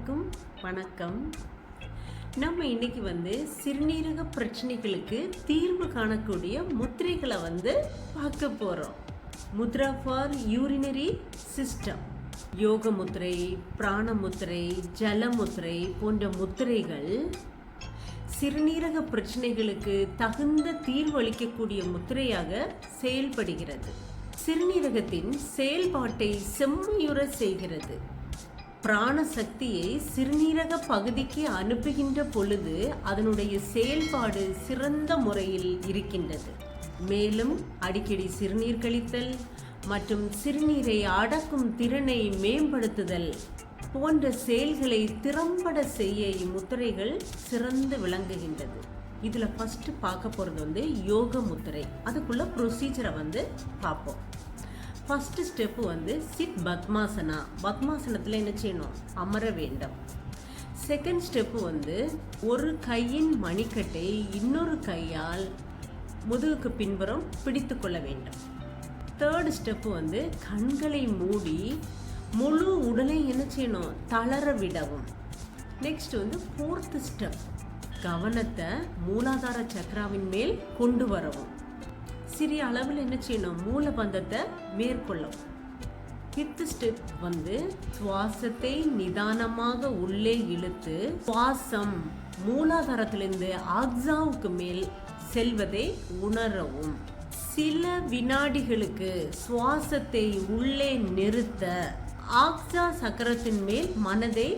அனைவருக்கும் வணக்கம். நம்ம இன்னைக்கு வந்து சிறுநீரக பிரச்சனைகளுக்கு தீர்வு காணக்கூடிய முத்திரைகளை வந்து பார்க்க போகிறோம் முத்ரா ஃபார் யூரினரி சிஸ்டம் யோக முத்திரை பிராண முத்திரை ஜல முத்திரை போன்ற முத்திரைகள் சிறுநீரக பிரச்சனைகளுக்கு தகுந்த தீர்வளிக்கக்கூடிய முத்திரையாக செயல்படுகிறது. சிறுநீரகத்தின் செயல்பாட்டை செம்மையுற செய்கிறது. பிராண சக்தியை சிறுநீரக பகுதிக்கு அனுப்புகின்ற பொழுது அதனுடைய செயல்பாடு சிறந்த முறையில் இருக்கின்றது. மேலும் அடிக்கடி சிறுநீர் கழித்தல் மற்றும் சிறுநீரை அடக்கும் திறனை மேம்படுத்துதல் போன்ற செயல்களை திறம்பட செய்ய இம்முத்திரைகள் சிறந்து விளங்குகின்றது. இதில் ஃபஸ்ட்டு பார்க்க போகிறது வந்து யோக முத்திரை. அதுக்குள்ள ப்ரொசீஜரை வந்து பார்ப்போம். ஃபஸ்ட்டு ஸ்டெப்பு வந்து சிட் பத்மாசனா. பத்மாசனத்தில் என்ன செய்யணும்? அமர வேண்டும். செகண்ட் ஸ்டெப்பு வந்து ஒரு கையின் மணிக்கட்டை இன்னொரு கையால் முதுகுக்கு பின்புறம் பிடித்து கொள்ள வேண்டும். தேர்ட் ஸ்டெப்பு வந்து கண்களை மூடி முழு உடலை என்ன செய்யணும்? தளர விடவும். நெக்ஸ்ட் வந்து ஃபோர்த்து ஸ்டெப் கவனத்தை மூலாதார சக்கராவின் மேல் கொண்டு வரவும். சிறிய அளவில் என்ன செய்யணும்? மூலபந்தத்தை மேற்கொள்ளவும் ஃபிஃப்த் ஸ்டெப் வந்து சுவாசத்தை நிதானமாக உள்ளே இழுத்து சுவாசம் மூலாதாரத்திலிருந்து ஆக்ஸாவுக்கு மேல் செல்வதை உணரவும். சில வினாடிகளுக்கு சுவாசத்தை உள்ளே நிறுத்த ஆக்ஸா சக்கரத்தின் மேல் மனதை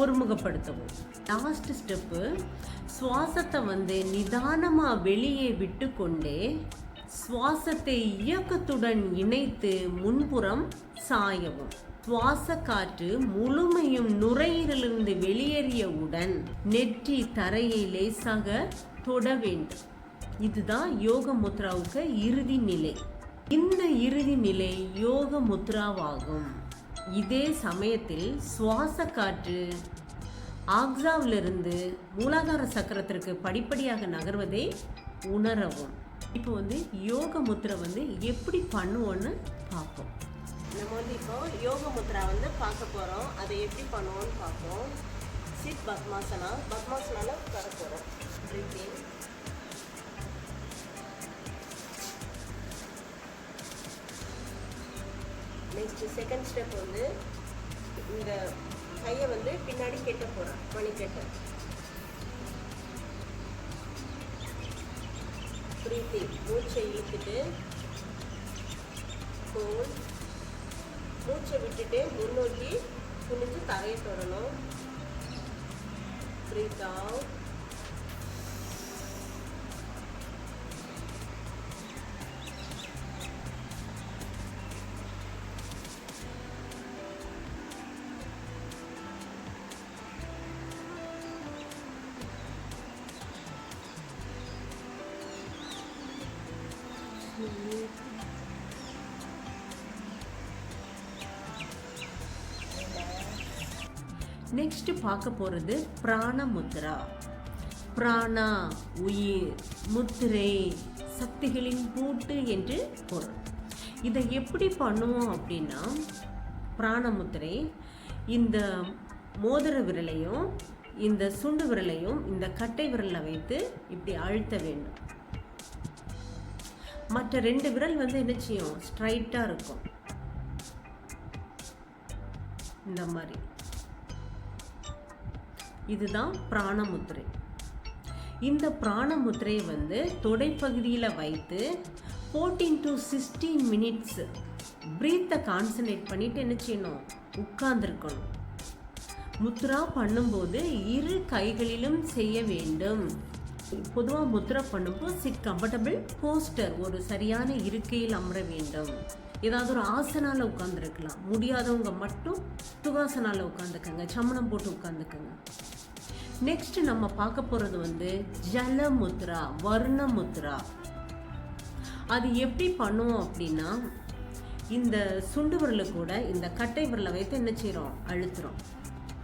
ஒருமுகப்படுத்தவும். லாஸ்ட் ஸ்டெப்பு சுவாசத்தை வந்து நிதானமாக வெளியே விட்டு கொண்டே சுவாசத்தை இயக்கத்துடன் இணைத்து முன்புறம் சாயவும். சுவாச காற்று முழுமையும் நுரையீரலிருந்து வெளியேறியவுடன் நெற்றி தரையை லேசாக தொட வேண்டும். இதுதான் யோக முத்ராவுக்கு இறுதி நிலை. இந்த இறுதி நிலை யோக முத்ராவாகும். இதே சமயத்தில் சுவாச காற்று ஆக்ஸாவிலிருந்து மூலாதார சக்கரத்திற்கு படிப்படியாக நகர்வதை உணரவும். இப்போ வந்து யோக முத்திரை வந்து எப்படி பண்ணுவோன்னு பார்ப்போம். நம்ம வந்து இப்போ யோக முத்ரா வந்து பார்க்க போகிறோம் அதை எப்படி பண்ணுவோம்னு பார்ப்போம். சிட் பத்மாசனா பத்மாசனால உட்கார போகிறோம் பிரீத்திங் நெக்ஸ்ட் செகண்ட் ஸ்டெப் வந்து இந்த கையை வந்து பின்னாடி கெட்ட போகிறேன் மணிக்கட்டை. பிரீத்தி மூச்சை இழுத்துட்டு ஹோல் மூச்சை விட்டுட்டு முன்னோக்கி குனிஞ்சு தரையை தொடணும். பிரீத் அவுட் நெக்ஸ்ட் பார்க்க போகிறது பிராணமுத்ரா பிராணா உயிர் முத்திரை சக்திகளின் பூட்டு என்று பொருள். இதை எப்படி பண்ணுவோம் அப்படின்னா பிராணமுத்திரை இந்த மோதிர விரலையும் இந்த சுண்டு விரலையும் இந்த கட்டை விரலை வைத்து இப்படி அழுத்த வேண்டும். மற்ற ரெண்டு விரல் வந்து என்ன செய்யும்? ஸ்ட்ரைட்டாக இருக்கும். இந்த மாதிரி. இதுதான் பிராணமுத்திரை. இந்த பிராணமுத்திரையை வந்து தொடைப்பகுதியில் வைத்து ஃபோர்டீன் டு சிக்ஸ்டீன் மினிட்ஸ் ப்ரீத்தை கான்சன்ட்ரேட் பண்ணிட்டு என்ன செய்யணும்? உட்கார்ந்துருக்கணும். முத்ரா பண்ணும்போது இரு கைகளிலும் செய்ய வேண்டும். பொதுவாக முத்ரா பண்ணும்போது சிட் கம்ஃபர்டபுள் போஸ்டர் ஒரு சரியான இருக்கையில் அமர வேண்டும். ஏதாவது ஒரு ஆசனால உட்காந்துருக்கலாம் முடியாதவங்க மட்டும் சுகாசனால உட்காந்துக்கங்க சமணம் போட்டு உட்காந்துக்கங்க நெக்ஸ்ட் நம்ம பார்க்க போறது வந்து ஜலமுத்ரா வர்ணமுத்ரா. வர்ண முத்ரா அது எப்படி பண்ணுவோம் அப்படின்னா இந்த சுண்டு விரலை கூட இந்த கட்டை விரலை வைத்து என்ன செய்கிறோம் அழுத்துறோம்.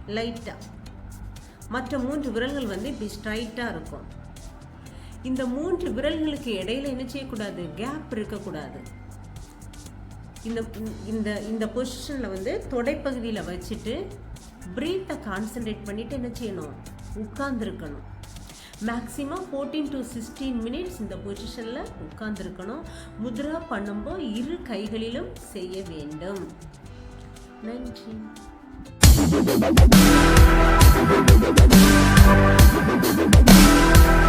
லைட்டாக மற்ற மூன்று விரல்கள் வந்து இப்படி ஸ்ட்ரைட்டாக இருக்கும். இந்த மூன்று விரல்களுக்கு இடையில என்ன செய்யக்கூடாது? கேப் இருக்கக்கூடாது. இந்த இந்த இந்த பொசிஷனில் வந்து தொடைப்பகுதியில் வச்சுட்டு ப்ரீத்தை கான்சென்ட்ரேட் பண்ணிட்டு என்ன செய்யணும்? உட்கார்ந்துருக்கணும். Maximum fourteen to sixteen minutes இந்த பொசிஷனில் உட்கார்ந்துருக்கணும். முத்ரா பண்ணும்போது இரு கைகளிலும் செய்ய வேண்டும். நன்றி. Thank